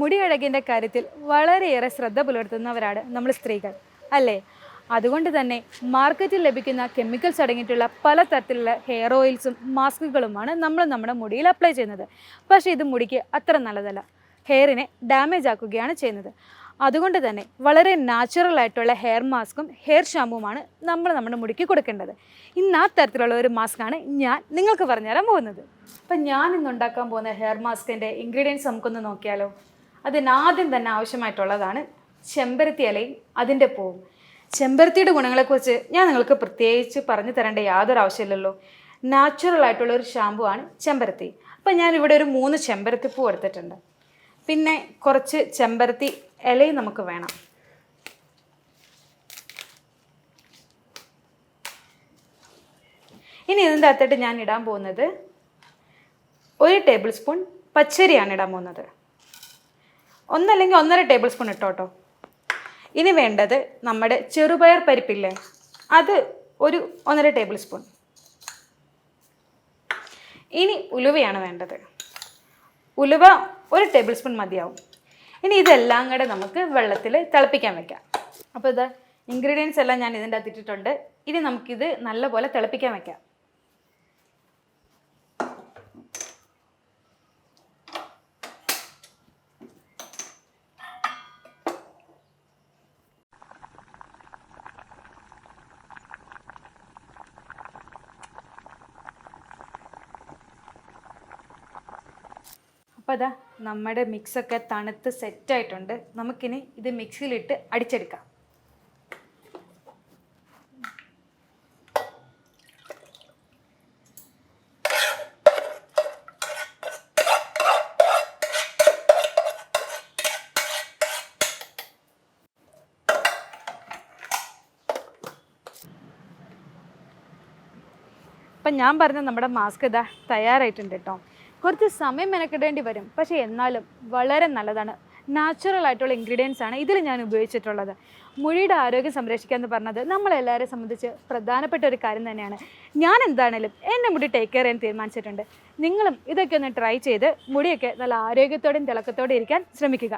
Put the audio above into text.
മുടി അഴകിന്റെ കാര്യത്തിൽ വളരെയേറെ ശ്രദ്ധ പുലർത്തുന്നവരാണ് നമ്മൾ സ്ത്രീകൾ അല്ലേ? അതുകൊണ്ട് തന്നെ മാർക്കറ്റിൽ ലഭിക്കുന്ന കെമിക്കൽസ് അടങ്ങിയിട്ടുള്ള പല തരത്തിലുള്ള ഹെയർ ഓയിൽസും മാസ്കുകളുമാണ് നമ്മൾ നമ്മുടെ മുടിയിൽ അപ്ലൈ ചെയ്യുന്നത്. പക്ഷേ ഇത് മുടിക്ക് അത്ര നല്ലതല്ല. ഹെയറിനെ ഡാമേജ് ആക്കുകയാണ് ചെയ്യുന്നത്. അതുകൊണ്ട് തന്നെ വളരെ നാച്ചുറൽ ആയിട്ടുള്ള ഹെയർ മാസ്കും ഹെയർ ഷാമ്പുമാണ് നമ്മൾ നമ്മുടെ മുടിക്ക് കൊടുക്കേണ്ടത്. ഇന്ന് ആ തരത്തിലുള്ള ഒരു മാസ്കാണ് ഞാൻ നിങ്ങൾക്ക് പറഞ്ഞുതരാൻ പോകുന്നത്. അപ്പം ഞാൻ ഇന്ന് ഉണ്ടാക്കാൻ പോകുന്ന ഹെയർ മാസ്കിന്റെ ഇൻഗ്രീഡിയൻസ് നമുക്കൊന്ന് നോക്കിയാലോ? അതിനാദ്യം തന്നെ ആവശ്യമായിട്ടുള്ളതാണ് ചെമ്പരത്തി ഇലയും അതിന്റെ പൂവും. ചെമ്പരത്തിയുടെ ഗുണങ്ങളെക്കുറിച്ച് ഞാൻ നിങ്ങൾക്ക് പ്രത്യേകിച്ച് പറഞ്ഞു തരേണ്ട യാതൊരു ആവശ്യമില്ലല്ലോ. നാച്ചുറൽ ആയിട്ടുള്ള ഒരു ഷാമ്പു ആണ് ചെമ്പരത്തി. അപ്പം ഞാൻ ഇവിടെ ഒരു മൂന്ന് ചെമ്പരത്തി പൂ എടുത്തിട്ടുണ്ട്. പിന്നെ കുറച്ച് ചെമ്പരത്തി ഇലയും നമുക്ക് വേണം. ഇനി ഇതിന്റെ അകത്തോട്ട് ഞാൻ ഇടാൻ പോകുന്നത് ഒരു ടേബിൾ സ്പൂൺ പച്ചരിയാണ് ഇടാൻ പോകുന്നത്. ഒന്നല്ലെങ്കിൽ ഒന്നര ടേബിൾ സ്പൂൺ ഇട്ടോട്ടോ ഇനി വേണ്ടത് നമ്മുടെ ചെറുപയർ പരിപ്പില്ലേ? അത് ഒരു ഒന്നര ടേബിൾ സ്പൂൺ. ഇനി ഉലുവയാണ് വേണ്ടത്. ഉലുവ ഒരു ടേബിൾ സ്പൂൺ മതിയാവും. ഇനി ഇതെല്ലാം കൂടെ നമുക്ക് വെള്ളത്തിൽ തിളപ്പിക്കാൻ വെക്കാം. അപ്പോൾ ഇത് ഇൻഗ്രീഡിയൻസ് എല്ലാം ഞാൻ ഇതിന്റെ അകത്തിട്ടിട്ടുണ്ട് ഇനി നമുക്കിത് നല്ലപോലെ തിളപ്പിക്കാൻ വെക്കാം. അപ്പോൾ അതാ നമ്മുടെ മിക്സൊക്കെ തണുത്ത് സെറ്റായിട്ടുണ്ട്. നമുക്കിനി ഇത് മിക്സിയിലിട്ട് അടിച്ചെടുക്കാം. അപ്പം ഞാൻ പറഞ്ഞ നമ്മുടെ മാസ്ക് ഇതാ തയ്യാറായിട്ടുണ്ട് കേട്ടോ. കുറച്ച് സമയം മെനക്കിടേണ്ടി വരും. പക്ഷേ എന്നാലും വളരെ നല്ലതാണ്. നാച്ചുറൽ ആയിട്ടുള്ള ഇൻഗ്രീഡിയൻസ് ആണ് ഇതിൽ ഞാൻ ഉപയോഗിച്ചിട്ടുള്ളത്. മുഴിയുടെ ആരോഗ്യം സംരക്ഷിക്കുക എന്ന് പറഞ്ഞത് നമ്മളെല്ലാവരെയും സംബന്ധിച്ച് പ്രധാനപ്പെട്ട ഒരു കാര്യം തന്നെയാണ്. ഞാൻ എന്താണേലും എന്റെ മുടി ടേക്ക് കെയർ ചെയ്യാൻ തീരുമാനിച്ചിട്ടുണ്ട്. നിങ്ങളും ഇതൊക്കെ ഒന്ന് ട്രൈ ചെയ്ത് മുടിയൊക്കെ നല്ല ആരോഗ്യത്തോടെയും തിളക്കത്തോടെ ഇരിക്കാൻ ശ്രമിക്കുക.